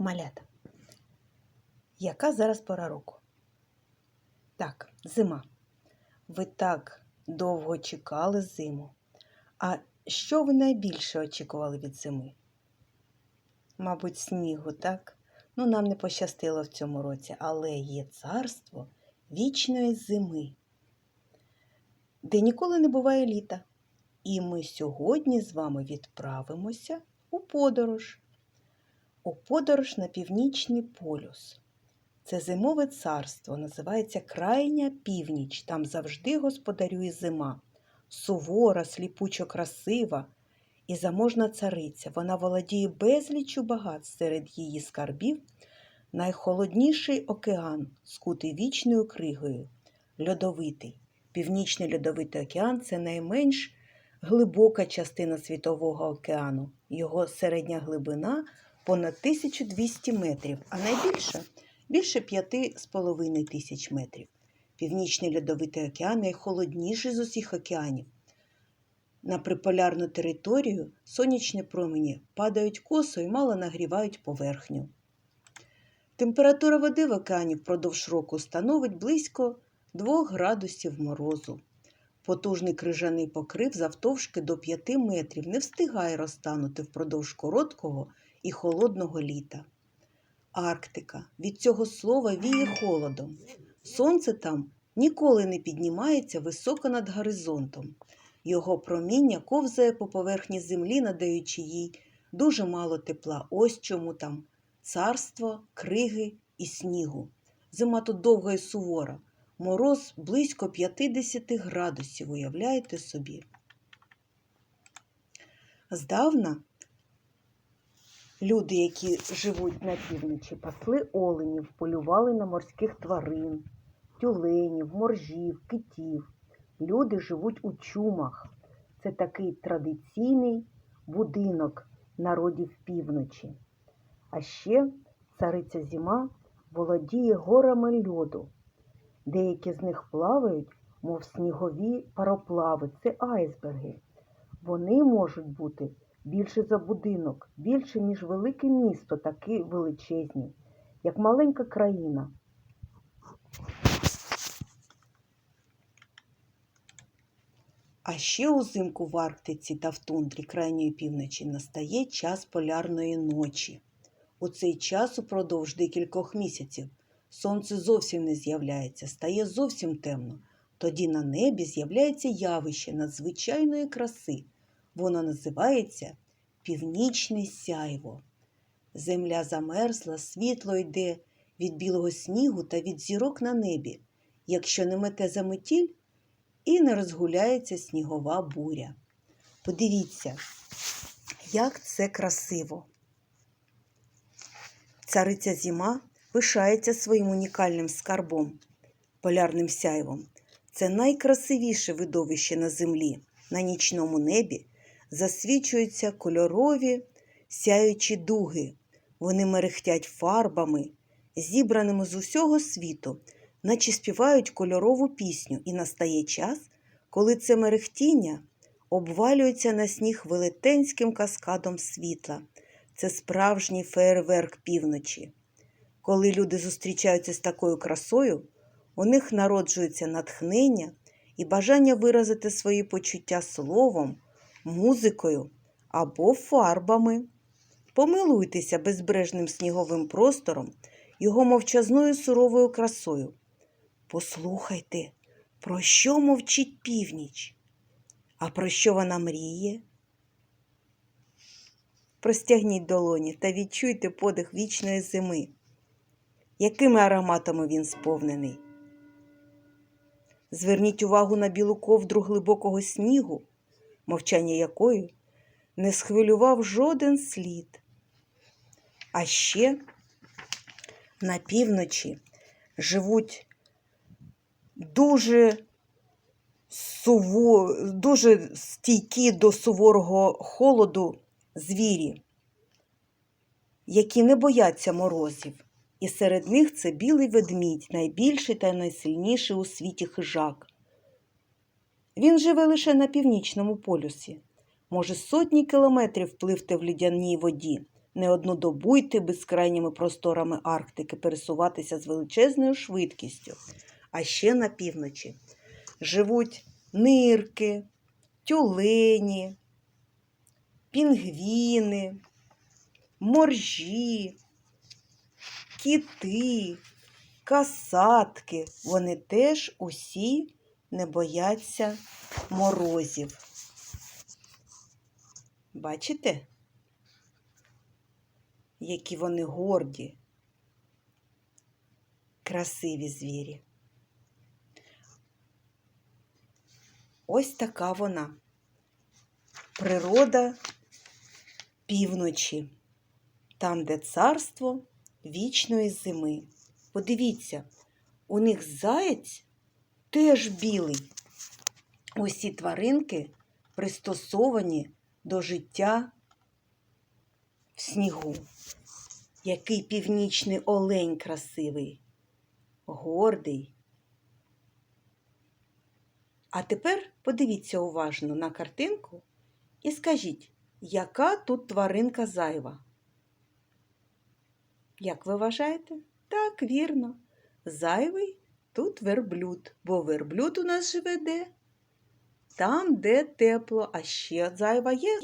Малята. Яка зараз пора року? Так, зима. Ви так довго чекали зиму. А що ви найбільше очікували від зими? Мабуть, снігу, так? Ну, нам не пощастило в цьому році, але є царство вічної зими, де ніколи не буває літа. І ми сьогодні з вами відправимося у подорож. У подорож на північний полюс. Це зимове царство, називається Крайня північ. Там завжди господарює зима. Сувора, сліпучо красива і заможна цариця. Вона володіє безліччю багатств серед її скарбів. Найхолодніший океан, скутий вічною кригою, льодовитий. Північний льодовитий океан це найменш глибока частина Світового океану. Його середня глибина понад 1200 метрів, а найбільша більше 5,5 тисяч метрів. Північний льодовитий океан найхолодніший з усіх океанів. На приполярну територію сонячні промені падають косо і мало нагрівають поверхню. Температура води в океані впродовж року становить близько 2 градусів морозу. Потужний крижаний покрив завтовшки до 5 метрів не встигає розтанути впродовж короткого і холодного літа. Арктика від цього слова віє холодом. Сонце там ніколи не піднімається високо над горизонтом. Його проміння ковзає по поверхні землі, надаючи їй дуже мало тепла. Ось чому там царство, криги і снігу. Зима тут довга і сувора. Мороз близько 50 градусів, уявляєте собі. Здавна люди, які живуть на півночі, пасли оленів, полювали на морських тварин, тюленів, моржів, китів. Люди живуть у чумах. Це такий традиційний будинок народів півночі. А ще цариця зима володіє горами льоду. Деякі з них плавають, мов снігові пароплави, це айсберги. Вони можуть бути більше за будинок, більше, ніж велике місто, такі величезні, як маленька країна. А ще узимку в Арктиці та в тундрі крайньої півночі настає час полярної ночі. У цей час упродовж декількох місяців сонце зовсім не з'являється, стає зовсім темно. Тоді на небі з'являється явище надзвичайної краси. Воно називається північне сяйво. Земля замерзла, світло йде від білого снігу та від зірок на небі, якщо не мете заметіль і не розгуляється снігова буря. Подивіться, як це красиво. Цариця зима пишається своїм унікальним скарбом, полярним сяйвом. Це найкрасивіше видовище на землі. На нічному небі засвічуються кольорові сяючі дуги. Вони мерехтять фарбами, зібраними з усього світу, наче співають кольорову пісню, і настає час, коли це мерехтіння обвалюється на сніг велетенським каскадом світла. Це справжній фейерверк півночі. Коли люди зустрічаються з такою красою, у них народжується натхнення і бажання виразити свої почуття словом, музикою або фарбами. Помилуйтеся безбрежним сніговим простором, його мовчазною суровою красою. Послухайте, про що мовчить північ, а про що вона мріє? Простягніть долоні та відчуйте подих вічної зими. Якими ароматами він сповнений? Зверніть увагу на білу ковдру глибокого снігу, мовчання якої не схвилював жоден слід. А ще на півночі живуть дуже суво, дуже стійкі до суворого холоду звірі, які не бояться морозів. І серед них це білий ведмідь, найбільший та найсильніший у світі хижак. Він живе лише на північному полюсі, може сотні кілометрів пливти в лідяній воді, не одну добу йти безкрайніми просторами Арктики, пересуватися з величезною швидкістю. А ще на півночі живуть нирки, тюлені, пінгвіни, моржі, кіти, касатки. Вони теж усі не бояться морозів. Бачите? Які вони горді, красиві звірі. Ось така вона. Природа півночі, там, де царство вічної зими. Подивіться, у них заєць теж білий. Усі тваринки пристосовані до життя в снігу. Який північний олень красивий, гордий. А тепер подивіться уважно на картинку і скажіть, яка тут тваринка зайва? Як ви вважаєте? Так, вірно. Зайвий тут верблюд, бо верблюд у нас живе де? Там, де тепло, а ще зайва є